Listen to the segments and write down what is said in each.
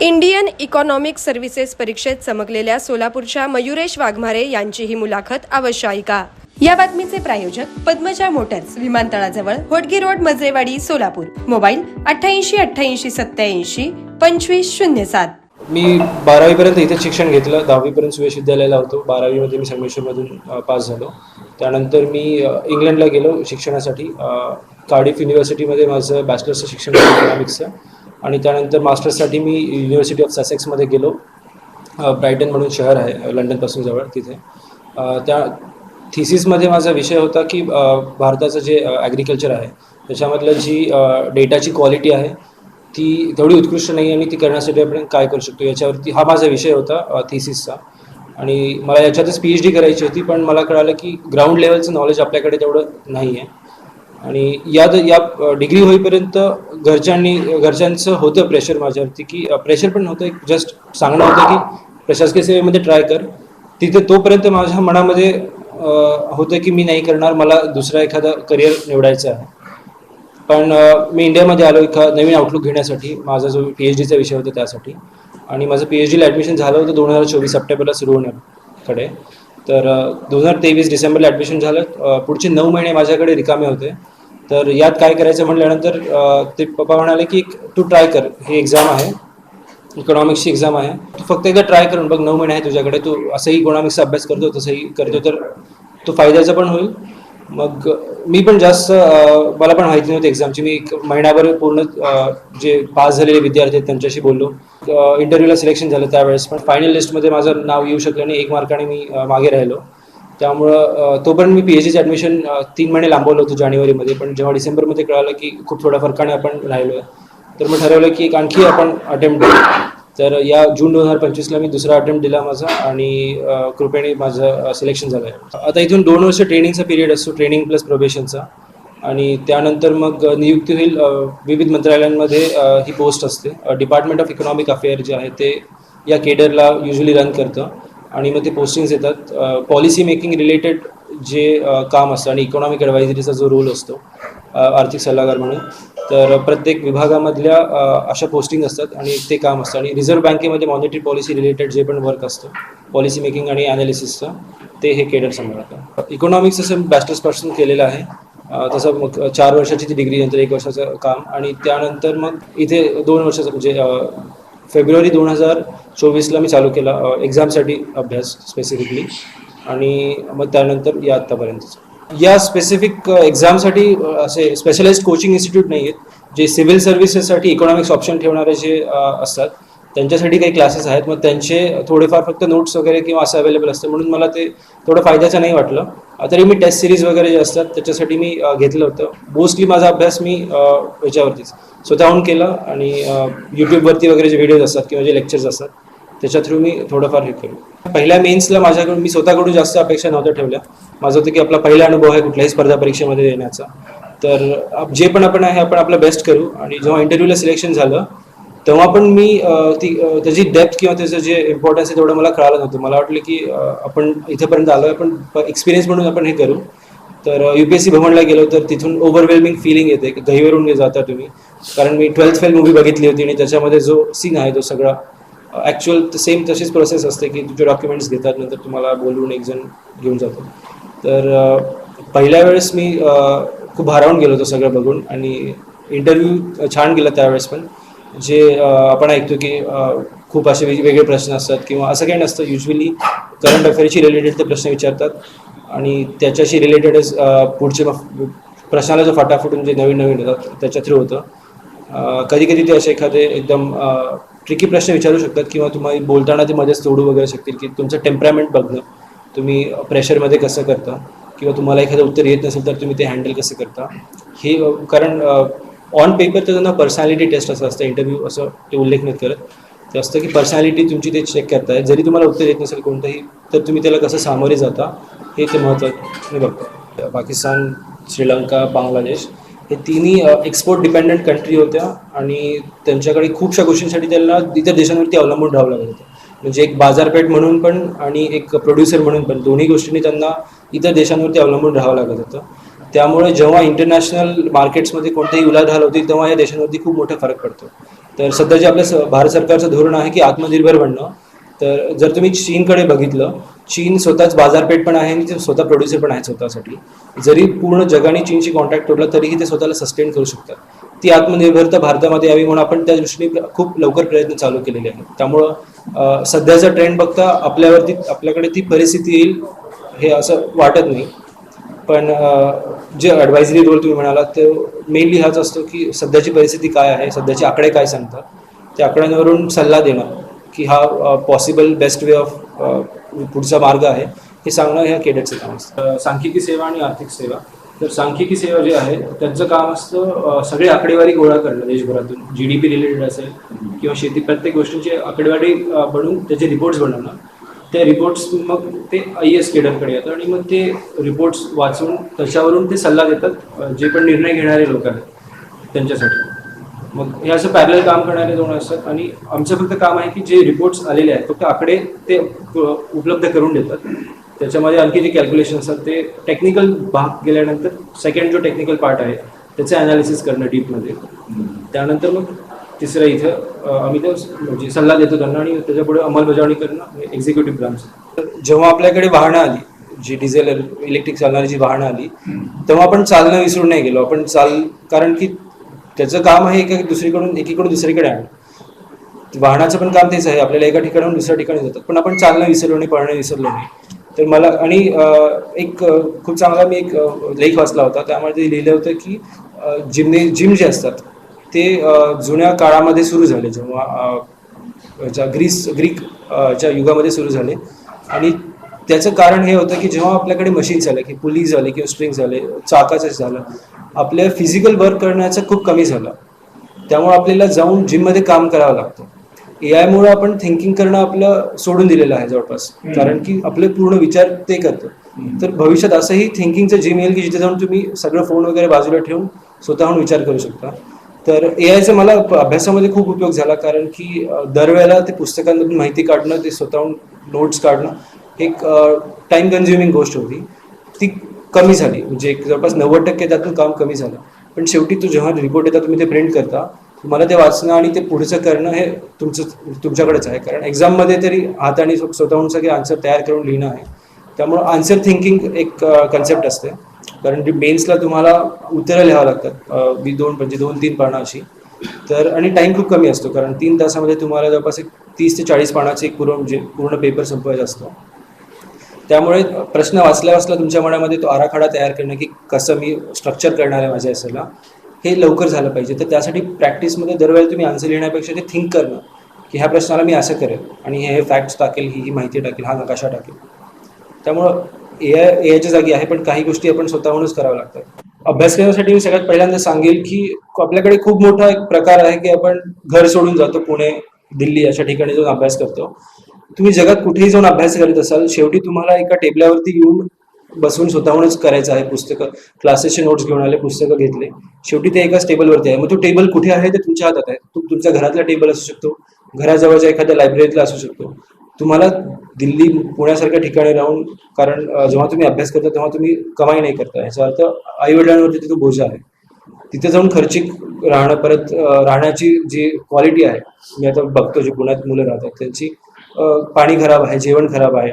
Indian economic services परीक्षेत चमकलेल्या सोलापूरच्या मयुरेश वाघमारे यांची ही मुलाखत अवश्य ऐका या बातमीचे प्रायोजक पद्मजा मोटर्स विमानतळाजवळ होटगी रोड मजरेवाडी सोलापूर. मोबाईल अठ्ठ्याऐंशी अठ्ठ्याऐंशी सत्याऐंशी पंचवीस शून्य सात. मी बारावीपर्यंत इथे शिक्षण घेतलं. दहावीपर्यंत सुयश विद्यालयाला होतो. बारावीमध्ये मी संगमेश्वरमधून पास झालो. त्यानंतर मी इंग्लंडला गेलो शिक्षणासाठी. अ, कार्डिफ युनिव्हर्सिटीमध्ये माझं बॅचलर्सचं शिक्षण इकॉनॉमिक्सचं आणि त्यानंतर मास्टर्ससाठी मी युनिव्हर्सिटी ऑफ ससेक्समध्ये गेलो. ब्रायटन म्हणून शहर आहे लंडनपासून जवळ तिथे. त्या थिसिसमध्ये माझा विषय होता की भारताचं जे ॲग्रिकल्चर आहे त्याच्यामधलं जी डेटाची क्वालिटी आहे ती तेवढी उत्कृष्ट नाही आणि ती करण्यासाठी आपण काय करू शकतो याच्यावरती हा माझा विषय होता थिसिसचा आणि मला याच्यातच पी एच डी करायची होती पण मला कळालं की ग्राउंड लेवलचं नॉलेज आपल्याकडे तेवढं नाही आहे आणि या या डिग्री होईपर्यंत घरच्यांनी घरच्यांचं होतं प्रेशर माझ्यावरती की प्रेशर पण होतं एक जस्ट सांगणं होतं की प्रशासकीय सेवेमध्ये ट्राय कर. तिथे तोपर्यंत माझ्या मनामध्ये होतं की मी नाही करणार मला दुसरा एखादा करिअर निवडायचं आहे. पण मी इंडियामध्ये आलो एका नवीन आउटलुक घेण्यासाठी माझा जो पी एच डीचा विषय होता त्यासाठी. आणि माझं पी एच डीला ॲडमिशन झालं होतं दोन हजार चोवीस सप्टेंबरला सुरू होण्याकडे. तर दोन हजार तेवीस डिसेंबरला ॲडमिशन झालं. पुढचे नऊ महिने माझ्याकडे रिकामे होते. तर यात काय करायचं म्हटल्यानंतर ते पप्पा म्हणाले की तू ट्राय कर ही एक्झाम आहे. इकॉनॉमिक्सची एक्झाम आहे. तू फक्त एकदा ट्राय करून बघ नऊ महिने आहे तुझ्याकडे. तू असंही इकॉनॉमिक्सचा अभ्यास करतो तसंही करतो तर तो फायद्याचा पण होईल. मग मी पण जास्त मला पण माहिती नव्हती एक्झामची मी एक महिनाभर पूर्ण जे पास झालेले विद्यार्थी आहेत त्यांच्याशी बोललो. इंटरव्ह्यूला सिलेक्शन झालं त्यावेळेस. पण फायनल लिस्टमध्ये माझं नाव येऊ शकलं आणि एक मार्काने मी मागे राहिलो. त्यामुळं तोपर्यंत मी पी एच डीचं ॲडमिशन तीन महिने लांबवलं होतं जानेवारीमध्ये पण जेव्हा डिसेंबरमध्ये कळालं की खूप थोड्या फरकाने आपण राहिलो आहे तर मग ठरवलं की एक आणखी आपण अटेम्प्ट तर या जून दोन हजार पंचवीसला मी दुसरा अटेम्प्ट दिला माझा आणि कृपेने माझं सिलेक्शन झालं आहे आता इथून दोन वर्ष ट्रेनिंगचा पिरियड असतो ट्रेनिंग प्लस प्रोबेशनचा आणि त्यानंतर मग नियुक्ती होईल विविध मंत्रालयांमध्ये ही पोस्ट असते. डिपार्टमेंट ऑफ इकॉनॉमिक अफेअर जे आहे ते या केडरला युजली रन करतं. आणि मग ते पोस्टिंग्स येतात. पॉलिसी मेकिंग रिलेटेड जे काम असतं आणि इकॉनॉमिक ॲडवायझरीचा जो रोल असतो आर्थिक सल्लागार म्हणून तर प्रत्येक विभागामधल्या अशा पोस्टिंग असतात आणि ते काम असतं. आणि रिझर्व्ह बँकेमध्ये मॉनिटरी पॉलिसी रिलेटेड जे पण वर्क असतं पॉलिसी मेकिंग आणि ॲनालिसिसचं ते हे केडर सांभाळतं इकॉनॉमिक्स असं पर्सन केलेलं आहे. तसं मग चार वर्षाची ती डिग्री नंतर एक वर्षाचं काम. आणि त्यानंतर मग इथे दोन वर्षाचं म्हणजे फेब्रुवारी दोन हजार चोवीसला मी चालू केला एक्झामसाठी अभ्यास स्पेसिफिकली आणि मग त्यानंतर या आत्तापर्यंत. या स्पेसिफिक एक्झामसाठी असे स्पेशलाइज कोचिंग इन्स्टिट्यूट नाही आहेत जे सिव्हिल सर्व्हिसेससाठी इकॉनॉमिक्स ऑप्शन ठेवणारे जे असतात त्यांच्यासाठी काही क्लासेस आहेत. मग त्यांचे थोडेफार फक्त नोट्स वगैरे किंवा असं अवेलेबल असतं. म्हणून मला ते थोडं फायद्याचं नाही वाटलं. तरी मी टेस्ट सिरीज वगैरे जे असतात त्याच्यासाठी मी घेतलं होतं. मोस्टली माझा अभ्यास मी याच्यावरतीच. स्वतःहून केला आणि यूट्यूबवरती वगैरे जे व्हिडिओज असतात किंवा जे लेक्चर्स असतात त्याच्या थ्रू मी थोडंफार हे केलं पहिल्या मेन्सला माझ्याकडून मी स्वतःकडून जास्त अपेक्षा नव्हत्या ठेवल्या. माझं होतं की आपला पहिला अनुभव आहे कुठल्याही स्पर्धा परीक्षेमध्ये देण्याचा. तर जे पण आपण आहे आपण आपलं बेस्ट करू. आणि जेव्हा इंटरव्ह्यूला सिलेक्शन झालं तेव्हा पण मी ती त्याची डेप्थ किंवा त्याचं जे इम्पॉर्टन्स आहे तेवढं मला कळालं नव्हतं. मला वाटलं की आपण इथेपर्यंत आलो आहे पण एक्सपिरियन्स म्हणून आपण हे करू. तर यू पी एस सी भवनला गेलो तर तिथून ओव्हरवेल्मिंग फिलिंग येते की घहीवरून जाता तुम्ही. कारण मी ट्वेल्थ फेल मूवी बघितली होती आणि त्याच्यामध्ये जो सीन आहे तो सगळा ॲक्च्युअल सेम तशीच प्रोसेस असते की तुझे डॉक्युमेंट्स घेतात नंतर तुम्हाला बोलवून एक जण घेऊन जातो. तर पहिल्या वेळेस मी खूप भारावून गेलो होतो सगळं बघून आणि इंटरव्ह्यू छान गेला त्यावेळेस पण. जे आपण ऐकतो की खूप असे वेगवेगळे प्रश्न असतात किंवा असं काही नसतं. युजली करंट अफेअरशी रिलेटेड ते प्रश्न विचारतात आणि त्याच्याशी रिलेटेडच पुढचे प्रश्नाला जो फटाफटून जे म्हणजे नवीन नवीन होतात त्याच्या थ्रू होतं. कधी कधी ते असे एखादे एकदम ट्रिकी प्रश्न विचारू शकतात किंवा तुम्हाला बोलताना ते मध्येच तोडू वगैरे शकतील की तुमचं टेम्परामेंट बघणं तुम्ही प्रेशरमध्ये कसं करता किंवा तुम्हाला एखादं उत्तर येत नसेल तर तुम्ही ते हँडल कसं करता. हे कारण ऑन पेपर तर त्यांना पर्सनॅलिटी टेस्ट असं असतं इंटरव्ह्यू असं ते उल्लेख नाही करत. ते असतं की पर्सनॅलिटी तुमची ते चेक करताय. जरी तुम्हाला उत्तर येत नसेल कोणतंही तर तुम्ही त्याला कसं सामोरे जाता हे ते महत्त्वाने बघतो पाकिस्तान श्रीलंका बांगलादेश हे तिन्ही एक्सपोर्ट डिपेंडंट कंट्री होत्या आणि त्यांच्याकडे खूपशा गोष्टींसाठी त्यांना इतर देशांवरती अवलंबून राहावं लागत होतं. म्हणजे एक बाजारपेठ म्हणून पण आणि एक प्रोड्युसर म्हणून पण दोन्ही गोष्टींनी त्यांना इतर देशांवरती अवलंबून राहावं लागत होतं. त्यामुळे जेव्हा इंटरनॅशनल मार्केट्समध्ये कोणतीही उलाढाल होती तेव्हा या देशांवरती खूप मोठा फरक पडतो. तर सध्या जे आपलं स- भारत सरकारचं धोरण आहे की आत्मनिर्भर बनणं. तर जर तुम्ही चीनकडे बघितलं चीन स्वतःच बाजारपेठ पण आहे आणि ते स्वतः प्रोड्युसर पण आहे स्वतःसाठी. जरी पूर्ण जगाने चीनशी कॉन्टॅक्ट तोडला तरीही ते स्वतःला सस्टेन करू शकतात. ती आत्मनिर्भरता भारतामध्ये यावी म्हणून आपण त्या दृष्टीने खूप लवकर प्रयत्न चालू केलेले आहेत. त्यामुळं सध्याचा ट्रेंड बघता आपल्यावरती आपल्याकडे ती परिस्थिती येईल हे असं वाटत नाही. पण जे ॲडवायझरी रोल तुम्ही म्हणालात ते मेनली हाच असतो की सध्याची परिस्थिती काय आहे सध्याचे आकडे काय सांगतात. त्या आकड्यांवरून सल्ला देणं की हा पॉसिबल बेस्ट वे ऑफ पुढचा मार्ग आहे. हे सांगणं ह्या केडेटचं काम असतं. सांख्यिकी सेवा आणि आर्थिक सेवा. तर सांख्यिकी सेवा जे आहे त्यांचं काम असतं सगळी सगळे आकडेवारी गोळा करणं देशभरातून. जी डी पी रिलेटेड असेल किंवा शेती प्रत्येक गोष्टींची आकडेवारी बनवून त्याचे रिपोर्ट्स बनवणं. ते रिपोर्ट्स मग ते आय एस केडरकडे येतात आणि मग ते रिपोर्ट्स वाचून त्याच्यावरून ते सल्ला देतात जे पण निर्णय घेणारे लोक आहेत त्यांच्यासाठी. मग हे असं पॅरल काम करणारे दोन असतात आणि आमचं फक्त काम आहे की जे रिपोर्ट्स आलेले आहेत फक्त आकडे ते उपलब्ध करून देतात. त्याच्यामध्ये आणखी जे कॅल्क्युलेशन असतात ते टेक्निकल भाग गेल्यानंतर सेकंड जो टेक्निकल पार्ट आहे त्याचं अनालिसिस करणं डीपमध्ये त्यानंतर मग तिसरं इथं आम्ही तर म्हणजे सल्ला देतो त्यांना आणि त्याच्यापुढे अंमलबजावणी करणं एक्झिक्युटिव्ह ब्रांच जेव्हा आपल्याकडे वाहनं आली जी डिझेल इलेक्ट्रिक चालणारी जी वाहनं आली तेव्हा आपण चालणं विसरून नाही गेलो. आपण चाल कारण की त्याचं काम आहे एक दुसरीकडून एकीकडून दुसरीकडे आणणं. वाहनाचं पण काम तेच आहे आपल्याला एका ठिकाणाहून दुसऱ्या ठिकाणी जातात पण आपण चालणं विसरलो नाही पळणं विसरलो नाही. तर मला आणि एक खूप चांगला मी एक लेख वाचला होता. त्यामध्ये लिहिलं होतं की जिमने जिम जे असतात ते जुन्या काळामध्ये सुरू झाले. जेव्हा ग्रीस ग्रीक च्या युगामध्ये सुरू झाले. आणि त्याचं कारण हे होतं की जेव्हा आपल्याकडे मशीन झालं की पुली झाले किंवा स्प्रिंग झाले चाकाचं झालं आपल्या फिजिकल वर्क करण्याचं खूप कमी झालं. त्यामुळे आपल्याला जाऊन जिममध्ये काम करावं लागतं. ए आयमुळे आपण थिंकिंग करणं आपलं सोडून दिलेलं आहे जवळपास. कारण की आपले पूर्ण विचार ते करतं. तर भविष्यात असंही थिंकिंगचं जिम येईल की जिथे जाऊन तुम्ही सगळं फोन वगैरे बाजूला ठेवून स्वतःहून विचार करू शकता. तर ए आयचा मला अभ्यासामध्ये खूप उपयोग झाला कारण की दरवेळेला ते पुस्तकांमधून माहिती काढणं ते स्वतःहून नोट्स काढणं एक टाइम कन्झ्युमिंग गोष्ट होती. ती कमी झाली. म्हणजे एक जवळपास नव्वद टक्के त्यातून काम कमी झालं. पण शेवटी तो जेव्हा रिपोर्ट येतात तुम्ही ते प्रिंट करता तुम्हाला ते वाचणं आणि ते पुढचं करणं हे तुमचं तुमच्याकडेच आहे. कारण एक्झाममध्ये तरी हाताने स्वतःहून सगळे आन्सर तयार करून लिहिणं आहे. त्यामुळं आन्सर थिंकिंग एक कन्सेप्ट असते. कारण मेन्सला तुम्हाला उत्तरं लिहावं लागतात. अं, वी दोन म्हणजे दोन तीन पानं अशी. तर आणि टाईम खूप कमी असतो. कारण तीन तासामध्ये तुम्हाला जवळपास एक तीस ते चाळीस पानाचे एक पूर्ण म्हणजे पूर्ण पेपर संपवायचा असतो. त्यामुळे प्रश्न वाचल्या वाचला तुमच्या मनामध्ये तो आराखडा तयार करणं की कसं मी स्ट्रक्चर करणार आहे माझ्या एसेला हे लवकर झालं पाहिजे. तर त्यासाठी प्रॅक्टिसमध्ये दरवेळेला तुम्ही आन्सर लिहिण्यापेक्षा ते थिंक करणं की ह्या प्रश्नाला मी असं करेल आणि हे हे फॅक्ट्स टाकेल ही ही माहिती टाकेल हा नकाशा टाकेल. त्यामुळं ए आय ए आयच्या जागी आहे पण काही गोष्टी आपण स्वतःहूनच कराव्या लागतात. अभ्यास करण्यासाठी मी सगळ्यात पहिल्यांदा सांगेल की आपल्याकडे खूप मोठा एक प्रकार आहे की आपण घर सोडून जातो पुणे दिल्ली अशा ठिकाणी जाऊन अभ्यास करतो. तुम्ही जगात कुठेही जाऊन अभ्यास करत असाल शेवटी तुम्हाला एका टेबलावरती येऊन बसून स्वतःहूनच करायचं आहे पुस्तकं. क्लासेसचे नोट्स घेऊन आले पुस्तकं घेतले. शेवटी ते एकाच टेबलवरती आहे. मग तो टेबल कुठे आहे ते तुमच्या हातात आहे. तो तुमच्या घरातला टेबल असू शकतो घराजवळच्या एखाद्या लायब्ररीतला असू शकतो. तुम्हाला दिल्ली पुण्यासारख्या ठिकाणी राहून कारण जेव्हा तुम्ही अभ्यास करता तेव्हा तुम्ही कमाई नाही करता. याचा अर्थ आईवडिलांवरती तो बोजा आहे. तिथे जाऊन खर्चिक राहणं परत राहण्याची जी क्वालिटी आहे मी आता बघतो जे पुण्यात मुलं राहतात त्यांची पाणी खराब आहे जेवण खराब आहे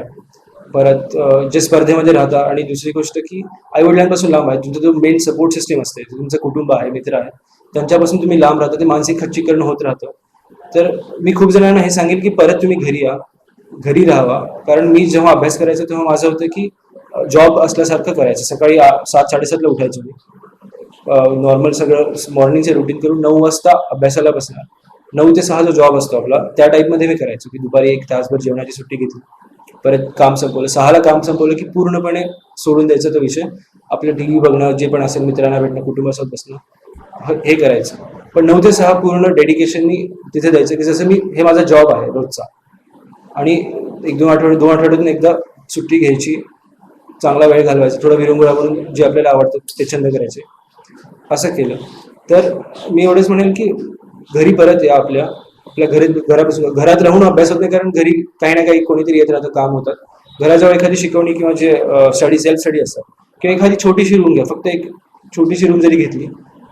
परत जे स्पर्धेमध्ये राहतात आणि दुसरी गोष्ट की आई वडिलांपासून लांब आहे तुमचा जो मेन सपोर्ट सिस्टम असते तुमचं कुटुंब आहे मित्र आहे त्यांच्यापासून तुम्ही लांब राहता ते मानसिक खच्चीकरण होत राहतं. तर मी खूप जणांना हे सांगेल की परत तुम्ही घरी या घरी राहावा कारण मी जेव्हा अभ्यास करायचो तेव्हा माझं होतं की जॉब असल्यासारखं करायचं सकाळी सात साडेसातला उठायचो मी. नॉर्मल सगळं मॉर्निंगचे रुटीन करून नऊ वाजता अभ्यासाला बसणार. नऊ ते सहा जो जॉब असतो आपला त्या टाईपमध्ये मी करायचो की दुपारी एक तासभर जेवणाची सुट्टी घेतली. परत काम संपवलं. सहाला काम संपवलं की पूर्णपणे सोडून द्यायचा तो विषय. आपलं टी व्ही बघणं जे पण असेल मित्रांना भेटणं कुटुंबासोबत बसणं हे करायचं. पण नऊ ते सहा पूर्ण डेडिकेशननी तिथे द्यायचं की जसं मी हे माझा जॉब आहे रोजचा. आणि एक दोन आठवडे दोन आठवड्यातून एकदा सुट्टी घ्यायची चांगला वेळ घालवायचा थोडा विरंगुळा करून जे आपल्याला आवडतं ते छंद करायचे. असं केलं. तर मी एवढंच म्हणेल की घरी परत या आपल्या आपल्या घरी घरापासून घरात राहून अभ्यास होत नाही कारण घरी काही ना काही कोणीतरी येत राहतं काम होतात. घराजवळ एखादी शिकवणी किंवा जे स्टडी सेल्फ स्टडी असतात किंवा एखादी छोटीशी रूम घ्या. फक्त एक छोटीशी रूम जरी घेतली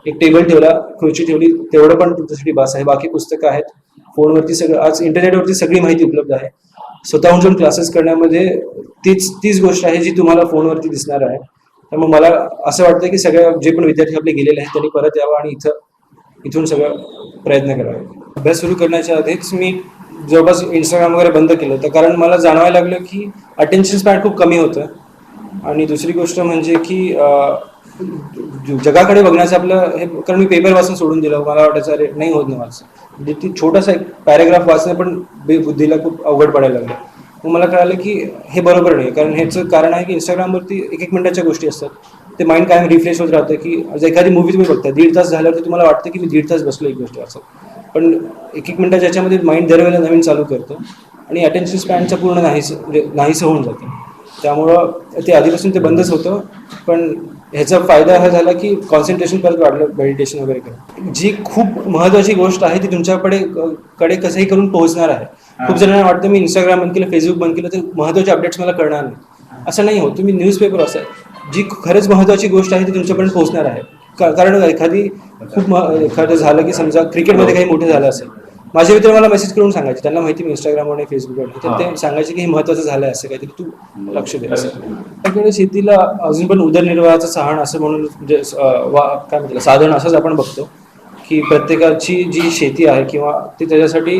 एक टेबल ठेवला खुर्ची ठेवली तेवढं पण तुमच्यासाठी बास आहे. बाकी पुस्तकं आहेत. फोनवरती सगळं आज इंटरनेटवरती सगळी माहिती उपलब्ध आहे. स्वतःहून जाऊन क्लासेस करण्यामध्ये तीच तीच गोष्ट आहे जी तुम्हाला फोनवरती दिसणार आहे. तर मग मला असं वाटतं की सगळ्या जे पण विद्यार्थी आपले गेलेले आहेत त्यांनी परत यावं आणि इथं इथून सगळं प्रयत्न करावे. अभ्यास सुरू करण्याच्या आधीच मी जवळपास इंस्टाग्राम वगैरे बंद केलं होतं. कारण मला जाणवायला लागलं की अटेन्शन स्पॅन खूप कमी होतं. आणि दुसरी गोष्ट म्हणजे की जगाकडे बघण्याचं आपलं हे कारण मी पेपर वाचून सोडून दिलं. मला वाटायचं अरे नाही होत नाही माझं म्हणजे ती छोटासा एक पॅरेग्राफ वाचणं पण बुद्धीला खूप अवघड पडायला लागलं. मग मला कळालं की हे बरोबर नाही. कारण ह्याचं कारण आहे की इंस्टाग्रामवरती एक एक मिनिटाच्या गोष्टी असतात. ते माइंड कायम रिफ्रेश होत राहतं की जर एखादी मूवी तुम्ही बघता दीड तास झाल्यावरती तुम्हाला वाटतं की मी दीड तास बसलो एक गोष्ट वाचत पण एक एक मिनटं ज्याच्यामध्ये माइंड दरवेळेला नवीन चालू करतं. आणि अटेन्शन स्पॅनचं पूर्ण नाहीस म्हणजे नाहीसं होऊन जातं. त्यामुळं ते आधीपासून ते बंदच होतं. पण ह्याचा फायदा हा झाला की कॉन्सन्ट्रेशन परत वाढलं मेडिटेशन वगैरे करून जी खूप महत्त्वाची गोष्ट आहे ती तुमच्याकडे कडे कसंही करून पोहोचणार आहे. खूप जणांना वाटतं मी इंस्टाग्राम बंद केलं फेसबुक बंद केलं तर महत्त्वाचे अपडेट्स मला कळणार नाही. असं नाही होत. तुम्ही न्यूजपेपर असा जी खरंच महत्वाची गोष्ट आहे ती तुमच्यापर्यंत पोहोचणार आहे. कारण एखादी खूप एखादं झालं की समजा क्रिकेटमध्ये काही मोठं झालं असेल. माझे मित्र मला मेसेज करून सांगायचे. त्यांना माहिती मी इंस्टाग्रामवर आणि फेसबुकवर तर ते सांगायचे की हे महत्वाचं झालं आहे असं काहीतरी तू लक्ष दे असं. शेतीला अजून पण उदरनिर्वाहाचं सहाण असं म्हणून म्हणजे काय म्हणतात साधन असंच आपण बघतो. की प्रत्येकाची जी शेती आहे किंवा ती त्याच्यासाठी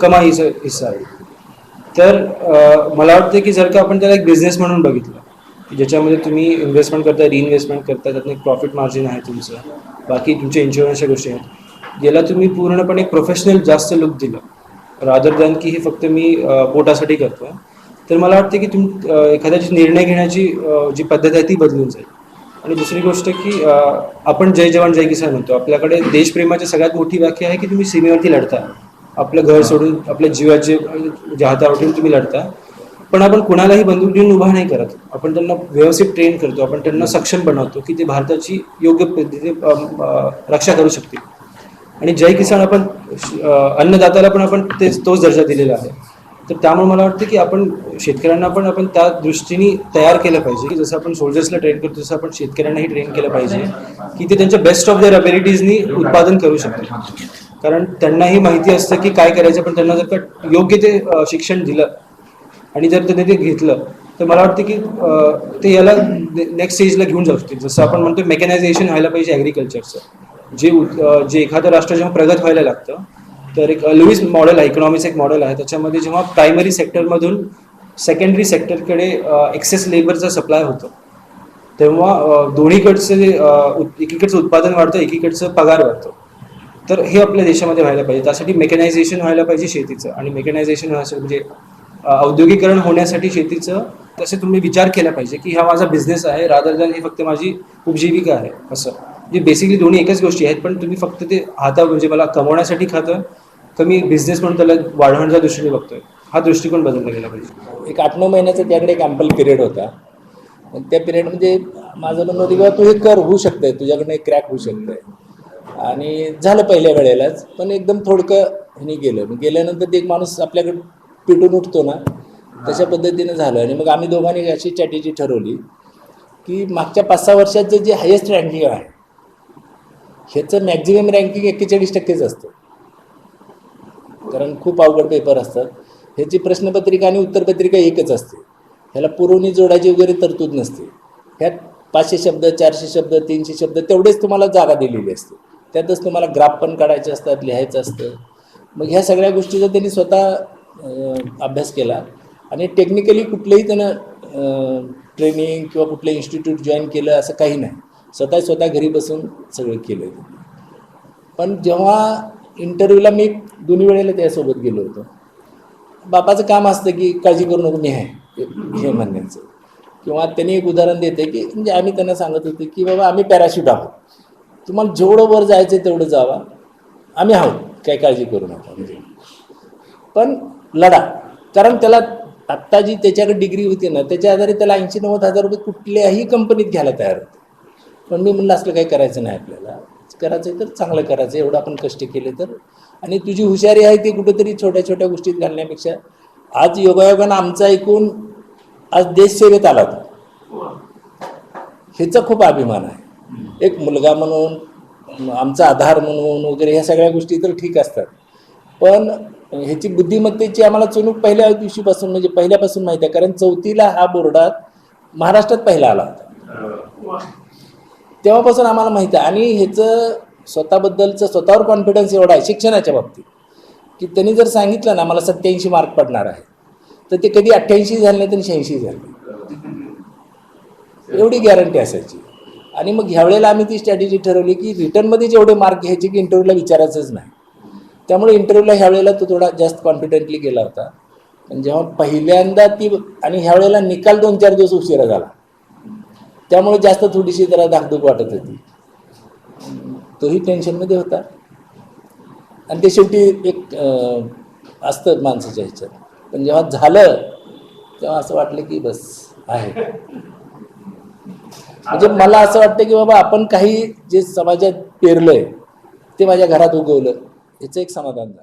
कमाईचा हिस्सा आहे. तर मला वाटतं की जर का आपण त्याला एक बिझनेस म्हणून बघितलं ज्याच्यामध्ये तुम्ही इन्व्हेस्टमेंट करता रिइन्व्हेस्टमेंट करता त्यातून एक प्रॉफिट मार्जिन आहे तुमचं बाकी तुमच्या इन्शुरन्सच्या गोष्टी आहेत याला तुम्ही पूर्णपणे प्रोफेशनल जास्त लुक दिलं रादर दॅन की हे फक्त मी पोटासाठी पोटासाठी आहे तर मला वाटतं की तुम एखाद्याची निर्णय घेण्याची जी पद्धत आहे ती बदलून जाईल. आणि दुसरी गोष्ट की आपण जय जवान जय किसान म्हणतो. आपल्याकडे देशप्रेमाची सगळ्यात मोठी व्याख्या आहे की तुम्ही सीमेवरती लढता. आपलं घर सोडून आपल्या जीवाचे जे हातावर ठेवून तुम्ही लढता. पण आपण कुणालाही बंदूक देऊन उभा नाही करत. आपण त्यांना व्यवस्थित ट्रेन करतो. आपण त्यांना सक्षम बनवतो की ते भारताची योग्य पद्धतीने रक्षा करू शकतील. आणि जय किसान आपण अन्नदाताला अन्नदात्याला पण आपण तेच तोच दर्जा दिलेला आहे. तर त्यामुळे मला वाटतं की आपण शेतकऱ्यांना पण आपण त्या दृष्टीने तयार केलं पाहिजे की जसं आपण सोल्जर्सला ट्रेन करतो तसं आपण शेतकऱ्यांनाही ट्रेन केलं पाहिजे की ते त्यांच्या बेस्ट ऑफ देअर अबिलिटीजनी उत्पादन करू शकतील. कारण त्यांनाही माहिती असतं की काय करायचं पण त्यांना जर का योग्य ते शिक्षण दिलं आणि जर त्यांनी ते घेतलं तर मला वाटतं की ते याला नेक्स्ट स्टेजला घेऊन जाऊ शकतील. जसं आपण म्हणतो मेकॅनायझेशन व्हायला पाहिजे ॲग्रिकल्चरचं जे जे एखादं राष्ट्र जेव्हा प्रगत व्हायला लागतं तर एक लुईस मॉडेल आहे इकॉनॉमिक्स एक मॉडेल आहे. त्याच्यामध्ये जेव्हा प्रायमरी सेक्टरमधून सेकंडरी सेक्टरकडे एक्सेस लेबरचा सप्लाय होतो तेव्हा दोन्हीकडचे दोन्हीकडचं उत- एकीकडचं उत्पादन वाढतं एकीकडचं पगार वाढतो. तर हे आपल्या देशामध्ये व्हायला पाहिजे. त्यासाठी मेकॅनायझेशन व्हायला पाहिजे शेतीचं. आणि मेकॅनायझेशन म्हणजे औद्योगिकरण होण्यासाठी शेतीचं तसे तुम्ही विचार केला पाहिजे की हा माझा बिझनेस आहे रादर दॅन ही फक्त माझी उपजीविका आहे असं. म्हणजे जे बेसिकली दोन्ही एकच गोष्टी आहेत पण तुम्ही फक्त ते हाता म्हणजे मला कमवण्यासाठी खातं कमी बिझनेस म्हणून त्याला वाढवण्याच्या दृष्टीने बघतोय. हा दृष्टिकोन बदलला गेला पाहिजे. एक आठ नऊ महिन्याचा त्याकडे एक अँपल पिरियड होता. त्या पिरियडमध्ये माझं म्हणणं होतं किंवा तू हे कर होऊ शकतंय तुझ्याकडनं एक क्रॅक होऊ शकतंय. आणि झालं पहिल्या वेळेलाच पण एकदम थोडकं ह्यानी गेलं. मग गेल्यानंतर ते एक माणूस आपल्याकडे पिटून उठतो ना तशा पद्धतीनं झालं. आणि मग आम्ही दोघांनी अशी स्ट्रॅटेजी ठरवली की मागच्या पाच सहा वर्षाचं जे हायेस्ट रँकिंग आहे ह्याचं मॅक्झिमम रँकिंग एक्केचाळीस टक्केच असतं. कारण खूप अवघड पेपर असतात. ह्याची प्रश्नपत्रिका आणि उत्तरपत्रिका एकच असते. ह्याला पुरवणी जोडायची वगैरे तरतूद नसते. ह्यात पाचशे शब्द चारशे शब्द तीनशे शब्द तेवढेच तुम्हाला जागा दिलेली असते. त्यातच तुम्हाला ग्राफ पण काढायचे असतात लिहायचं असतं. मग ह्या सगळ्या गोष्टीचा त्यांनी स्वतः अभ्यास केला. आणि टेक्निकली कुठलंही त्यानं ट्रेनिंग किंवा कुठलं इन्स्टिट्यूट जॉईन केलं असं काही नाही. स्वतः स्वतः घरी बसून सगळं केलं पण जेव्हा इंटरव्ह्यूला मी दोन्ही वेळेला त्यासोबत गेलो होतो. बापाचं काम असतं की काळजी करू नको मी आहे. हे म्हणण्याचं. किंवा त्यांनी एक उदाहरण देते की म्हणजे आम्ही त्यांना सांगत होतो की बाबा आम्ही पॅराशूट आहोत. तुम्हाला जेवढं वर जायचं आहे तेवढं जावा. आम्ही आहोत. काही काळजी करू नका. म्हणजे. पण लढा. कारण त्याला आत्ता जी त्याच्याकडे डिग्री होती ना त्याच्या आधारे त्याला ऐंशी नव्वद हजार रुपये कुठल्याही कंपनीत घ्यायला तयार होते. पण मी म्हणलं असलं काही करायचं नाही आपल्याला. करायचं आहे तर चांगलं करायचं एवढं आपण कष्ट केले तर. आणि तुझी हुशारी आहे ती कुठेतरी छोट्या छोट्या गोष्टीत घालण्यापेक्षा. आज योगायोगानं आमचं ऐकून आज देश सेवेत आला होता. ह्याचा खूप अभिमान आहे. एक मुलगा म्हणून आमचा आधार म्हणून वगैरे ह्या सगळ्या गोष्टी तर ठीक असतात. पण ह्याची बुद्धिमत्तेची आम्हाला चुणूक पहिल्या दिवशीपासून म्हणजे पहिल्यापासून माहिती आहे. कारण चौथीला हा बोर्डात महाराष्ट्रात पहिला आला होता. तेव्हापासून आम्हाला माहिती आहे. आणि ह्याचं स्वतःबद्दलचं स्वतःवर कॉन्फिडन्स एवढा आहे शिक्षणाच्या बाबतीत. की त्यांनी जर सांगितलं ना मला सत्याऐंशी मार्क पडणार आहे. तर ते कधी अठ्ठ्याऐंशी झाले नाही तर शहाऐंशी झाले. एवढी गॅरंटी असायची. आणि मग ह्यावेळेला आम्ही ती स्ट्रॅटेजी ठरवली की रिटर्नमध्ये जेवढे मार्क घ्यायचे की इंटरव्ह्यूला विचारायचंच नाही. त्यामुळे इंटरव्ह्यूला ह्यावेळेला तो थोडा जास्त कॉन्फिडेंटली गेला होता. पण जेव्हा पहिल्यांदा ती आणि ह्यावेळेला निकाल दोन चार दिवस उशिरा झाला. त्यामुळे जास्त थोडीशी जरा धाकधूक वाटत होती. तोही टेन्शनमध्ये होता. आणि ते शेवटी एक असतं माणसाच्या ह्याच्यात. पण जेव्हा झालं तेव्हा असं वाटलं की बस आहे. म्हणजे मला असं वाटतं की बाबा आपण काही जे समाजात पेरलंय ते माझ्या घरात उगवलं याचं एक समाधान झालं.